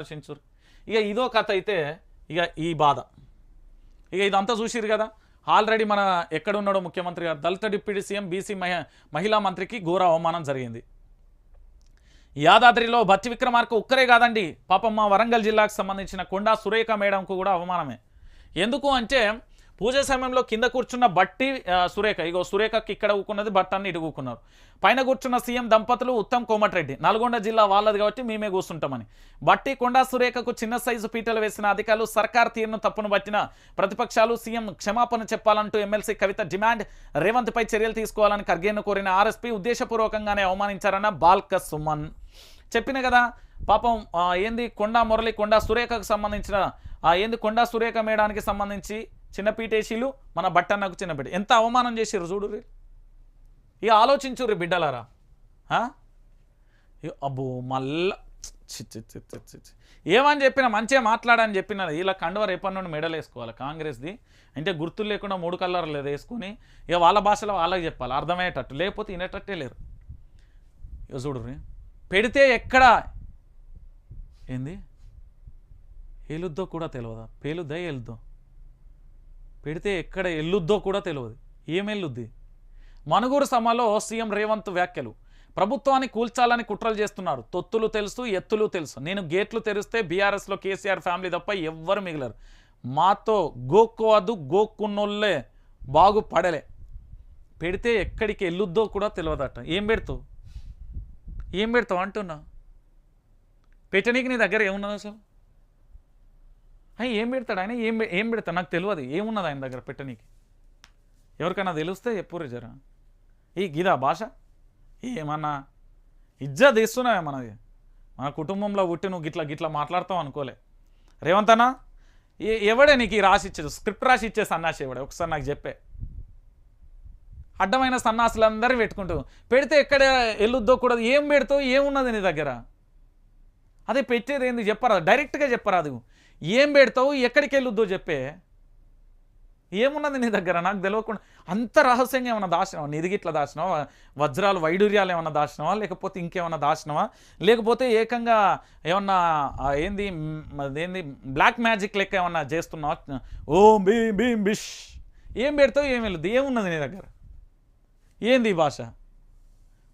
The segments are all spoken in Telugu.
ఆలోచించురు. ఇక ఇదో కథ అయితే ఇక ఈ బాధ. ఇక ఇదంతా చూసిరు కదా? ఆల్రెడీ మన ఎక్కడున్నాడో ముఖ్యమంత్రి గారు దళిత డిప్యూటీ సీఎం బీసీ మహి మహిళా మంత్రికి ఘోర అవమానం జరిగింది. యాదాద్రిలో భట్టి విక్రమార్క ఒక్కరే కాదండి పాపం మా వరంగల్ జిల్లాకు సంబంధించిన కొండా సురేఖ మేడంకు కూడా అవమానమే. ఎందుకు అంటే పూజ సమయంలో కింద కూర్చున్న బట్టి సురేఖ ఇగో సురేఖకి ఇక్కడ ఊకున్నది బట్ట అన్ని ఇటు పైన కూర్చున్న సీఎం దంపతులు ఉత్తమ్ కోమటిరెడ్డి నల్గొండ జిల్లా వాళ్ళది కాబట్టి మేమే కూర్చుంటామని. బట్టి కొండా సురేఖకు చిన్న సైజు పీటలు వేసిన అధికారులు సర్కార్ తీరును తప్పును బట్టిన ప్రతిపక్షాలు సీఎం క్షమాపణ చెప్పాలంటూ ఎమ్మెల్సీ కవిత డిమాండ్ రేవంత్ పై చర్యలు తీసుకోవాలని ఖర్గేను కోరిన ఆర్ఎస్పీ ఉద్దేశపూర్వకంగానే అవమానించారన్న బాల్క సుమన్. చెప్పిన కదా పాపం ఏంది కొండా మురళి కొండా సురేఖకు సంబంధించిన ఏంది కొండా సురేఖ మేడానికి సంబంధించి చిన్న పీటేసీలు మన బట్టన్నకు చిన్న బిడ్డ ఎంత అవమానం చేసిర్రు చూడు ఇక ఆలోచించుర్రి బిడ్డలారా. అబ్బో మళ్ళా చి, ఏమని చెప్పినా మంచిగా మాట్లాడని చెప్పిన ఇలా కండువ రేపటి నుండి మెడల్ వేసుకోవాలి కాంగ్రెస్ది? అంటే గుర్తులు లేకుండా మూడు కలర్లు లేదు వేసుకొని ఇక వాళ్ళ భాషలో వాళ్ళకి చెప్పాలి అర్థమయ్యేటట్టు. లేకపోతే వినేటట్టే లేరు. ఇక చూడు పెడితే ఎక్కడ? ఏంది? ఏలుద్దో కూడా తెలియదా పేలుద్దా ఏలుద్దో? పెడితే ఎక్కడ ఎల్లుద్దో కూడా తెలియదు ఏమెల్లుద్ది మనుగూరు సభలో సీఎం రేవంత్ వ్యాఖ్యలు. ప్రభుత్వాన్ని కూల్చాలని కుట్రలు చేస్తున్నారు. తొత్తులు తెలుసు ఎత్తులు తెలుసు. నేను గేట్లు తెరిస్తే బీఆర్ఎస్లో కేసీఆర్ ఫ్యామిలీ తప్ప ఎవ్వరు మిగిలరు. మాతో గోక్కోవద్దు గోక్కున్నోళ్ళే బాగుపడలే. పెడితే ఎక్కడికి ఎల్లుద్దో కూడా తెలియదట ఏం పెడతావు? ఏం పెడతావు అంటున్నా? పెట్టనీకి నీ దగ్గర ఏమున్నది అసలు? ఏం పెడతాడు? ఆయన ఏం ఏం పెడతాడు? నాకు తెలియదు ఏమున్నది ఆయన దగ్గర పెట్టనీకి? ఎవరికైనా తెలిస్తే చెప్పుర్రి జర. ఈ గిదా భాష? ఏమన్నా ఇజ్జా తీస్తున్నావే మనది? మన కుటుంబంలో పుట్టి నువ్వు గిట్లా గిట్లా మాట్లాడతావు అనుకోలే. రేవంత్ అన్న ఏ- ఎవడే నీకు ఈ రాసి ఇచ్చేది? స్క్రిప్ట్ రాసి ఇచ్చే సన్నాసి ఎవడే? ఒకసారి నాకు చెప్పే. అడ్డమైన సన్నాసులందరూ పెట్టుకుంటూ. పెడితే ఎక్కడ ఎల్లుద్దో కూడా ఏం పెడతావు? ఏమున్నది నీ దగ్గర? అదే పెట్టేది ఏంది? చెప్పరాదు డైరెక్ట్గా చెప్పరాదు ఏం పెడతావు? ఎక్కడికి వెళ్ళొద్దో చెప్పే. ఏమున్నది నీ దగ్గర? నాకు తెలియకుండా అంత రహస్యంగా ఏమైనా దాచినావా? నిధిగిట్లా దాచినావా? వజ్రాలు వైడూర్యాలు ఏమైనా దాచినావా? లేకపోతే ఇంకేమైనా దాచినావా? లేకపోతే ఏకంగా ఏమన్నా ఏంది ఏంది బ్లాక్ మ్యాజిక్ లెక్క ఏమన్నా చేస్తున్నావా? ఓ భీం భీం బిష్ ఏం పెడతావు? ఏం వెళ్ళదు ఏమున్నది నీ దగ్గర? ఏంది ఈ భాష?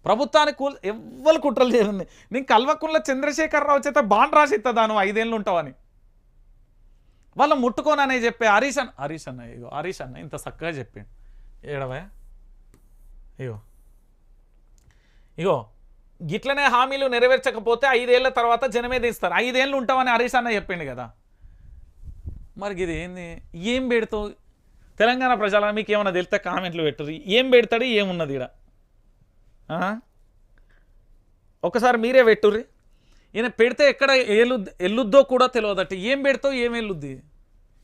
ప్రభుత్వానికి కూల్ ఎవ్వరు కుట్రలు చేయండి నేను కల్వకుంట్ల చంద్రశేఖరరావు చేత బాండ్ రాసిస్తా దాను ఐదేళ్ళు ఉంటావని. వాళ్ళు ముట్టుకోననే చెప్పే హరీష్ అన్న హరీష్ అన్న ఇగో హరీష్ అన్న ఇంత చక్కగా చెప్పిండు. ఏడవా ఇగో. ఇగో గిట్లనే హామీలు నెరవేర్చకపోతే ఐదేళ్ళ తర్వాత జనమే తీస్తారు. ఐదేళ్ళు ఉంటామని హరీష్ అన్న చెప్పిండు కదా. మరి ఇది ఏంది? ఏం పెడతావు? తెలంగాణ ప్రజల మీకు ఏమైనా తెలిస్తే కామెంట్లు పెట్టరు ఏం పెడతాడు? ఏమున్నది ఇక్కడ ఒకసారి మీరే పెట్టుర్రి. ఈయన పెడితే ఎక్కడ ఏలు ఎల్లుద్దో కూడా తెలియదట. ఏం పెడతావు ఏం ఎల్లుద్ది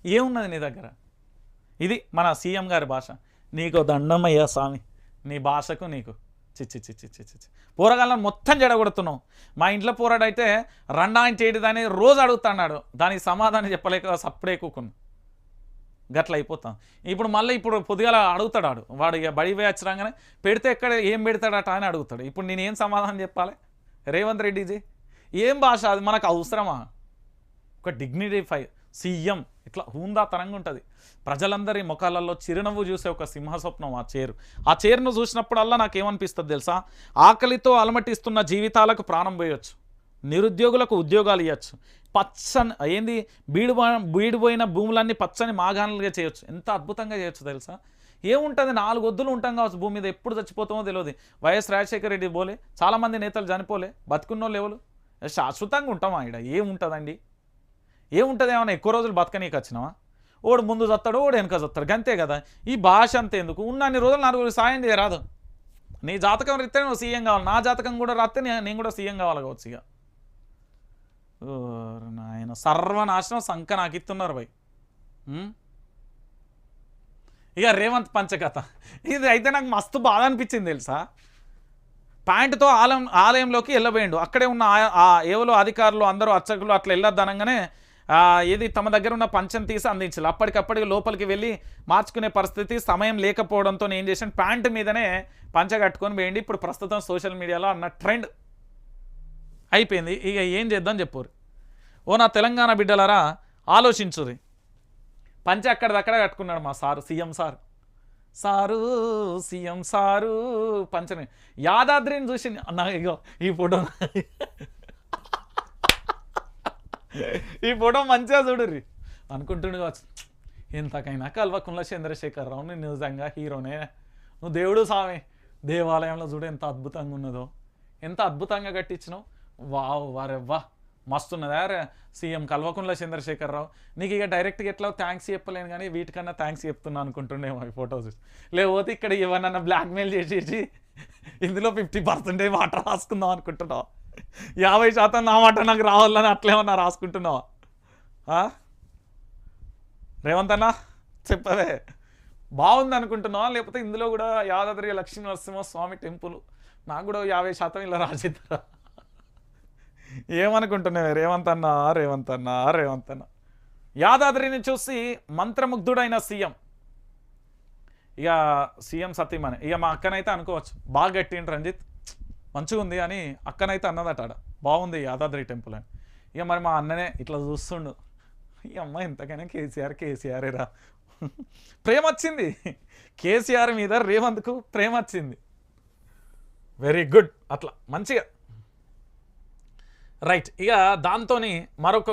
ఏమున్నది నీ దగ్గర? ఇది మన సీఎం గారి భాష. నీకు దండమయ్యా స్వామి. నీ భాషకు నీకు. చిచ్చి చిచ్చి చిచ్చి చిచ్చి పోరగాళ్ళని మొత్తం చెడగొడుతున్నాం మా ఇంట్లో పోరాడైతే రండా అంటే ఏంటిదని రోజు అడుగుతున్నాడు. దానికి సమాధానం చెప్పలేక సప్పుడే కూకున్నా. గట్ల అయిపోతాం. ఇప్పుడు మళ్ళీ ఇప్పుడు పొద్దుగాల అడుగుతాడు ఆడు. వాడు ఇక బడి పోయి వచ్చిరాగానే పెడితే ఎక్కడ ఏం పెడతాడట అని అడుగుతాడు. ఇప్పుడు నేను ఏం సమాధానం చెప్పాలి? రేవంత్ రెడ్డిజీ ఏం భాష అది? మనకు అవసరమా? ఒక డిగ్నిఫై సీఎం ఇట్లా హూందాతనంగా ఉంటుంది. ప్రజలందరి ముఖాలలో చిరునవ్వు చూసే ఒక సింహస్వప్నం ఆ చైర్. ఆ చైర్ను చూసినప్పుడల్లా నాకు ఏమనిపిస్తుంది తెలుసా? ఆకలితో అలమటిస్తున్న జీవితాలకు ప్రాణం పోయొచ్చు. నిరుద్యోగులకు ఉద్యోగాలు ఇవ్వచ్చు పచ్చని ఏంది? బీడు బీడిపోయిన భూములన్నీ పచ్చని మాగాణాలుగా చేయొచ్చు. ఎంత అద్భుతంగా చేయొచ్చు తెలుసా? ఏముంటుంది? నాలుగు వద్దులు ఉంటాం కావచ్చు భూమి మీద. ఎప్పుడు చచ్చిపోతామో తెలియదు వైఎస్ రాజశేఖర రెడ్డి పోలే. చాలామంది నేతలు చనిపోలే. బతుకున్నోళ్ళు ఎవరు? శాశ్వతంగా ఉంటామా ఇక్కడ ఏముంటుందండి? ఏముంటుంది ఏమన్నా? ఎక్కువ రోజులు బతకనీకి వచ్చినావా? ఓడు ముందు చస్తాడు ఓడు వెనక చస్తాడు అంతే కదా? ఈ భాష అంతే ఎందుకు? ఉన్నన్ని రోజులు నలుగురు సాయం చేయరాదు. నీ జాతకం రిస్తే నువ్వు సీఎం కావాలి. నా జాతకం కూడా రాస్తే నేను కూడా సీఎం కావాలి కావచ్చు ఇక. నాయన సర్వనాశనం శంఖ నాకు ఇస్తున్నారు భయ్ ఇక రేవంత్ పంచకథ. ఇది అయితే నాకు మస్తు బాధ అనిపించింది తెలుసా? ప్యాంటుతో ఆలయం ఆలయంలోకి వెళ్ళబోయిండు అక్కడే ఉన్న ఆ- ఏవలో అధికారులు అందరూ అర్చకులు అట్లా వెళ్ళొద్దనగానే ఏది తమ దగ్గర ఉన్న పంచం తీసి అందించాలి. అప్పటికప్పటికి లోపలికి వెళ్ళి మార్చుకునే పరిస్థితి సమయం లేకపోవడంతో ఏం చేశాను? ప్యాంటు మీదనే పంచ కట్టుకొని పోయింది ఇప్పుడు ప్రస్తుతం సోషల్ మీడియాలో అన్న ట్రెండ్. అయిపోయింది. ఇక ఏం చేద్దాం చెప్పారు ఓ నా తెలంగాణ బిడ్డలారా ఆలోచించుది పంచ అక్కడిదక్కడ కట్టుకున్నాడు మా sir CM sir. Sir CM sir పంచని. యాదాద్రిని చూసి నా ఇగో ఈ ఫోటో ఈ ఫోటో మంచిగా చూడుర్రి. అనుకుంటుండే కావచ్చు. ఇంతకైనా కల్వకుంల చంద్రశేఖరరావు నేను నిజంగా హీరోనే. నువ్వు దేవుడు సామే. దేవాలయంలో చూడు ఎంత అద్భుతంగా ఉన్నదో. ఎంత అద్భుతంగా కట్టించినావు. వావ్ వారే వా మస్తున్నదా సీఎం కల్వకుంట్ల చంద్రశేఖరరావు. నీకు ఇక డైరెక్ట్గా ఎట్లా థ్యాంక్స్ చెప్పలేను కానీ వీటికన్నా థ్యాంక్స్ చెప్తున్నా అనుకుంటుండేమో ఈ ఫొటోస్ లేకపోతే ఇక్కడ ఏమన్నా బ్లాక్మెయిల్ చేసేసి ఇందులో ఫిఫ్టీ పర్సెంటేజ్ మాట రాసుకుందాం అనుకుంటున్నావు. యాభై శాతం నా మాట నాకు రావాలని అట్లేమన్నా రాసుకుంటున్నావా. రేవంత్ అన్న చెప్పవే. బాగుంది అనుకుంటున్నావా? లేకపోతే ఇందులో కూడా యాదాద్రి లక్ష్మీ నరసింహ స్వామి టెంపుల్. నాకు కూడా యాభై శాతం ఇలా రాసిద్దరా ఏమనుకుంటున్నావు రేవంత్ అన్న రేవంత్ అన్న రేవంత్ అన్న. యాదాద్రిని చూసి మంత్రముగ్ధుడైన సీఎం. ఇక సీఎం సతీమణి. ఇక మా అక్కనైతే అనుకోవచ్చు. బాగా గట్టిండు రంజిత్. మంచిగా ఉంది అని అక్కనైతే అన్నదట ఆడ. బాగుంది యాదాద్రి టెంపుల్ అని. ఇక మరి మా అన్ననే ఇట్లా చూస్తుండు. ఈ అమ్మ ఎంతకైనా కేసీఆర్ కేసీఆర్ రా. ప్రేమ వచ్చింది కేసీఆర్ మీద రేవంత్కు ప్రేమ వచ్చింది వెరీ గుడ్ అట్లా. మంచిగా. రైట్ ఇక దాంతో మరొక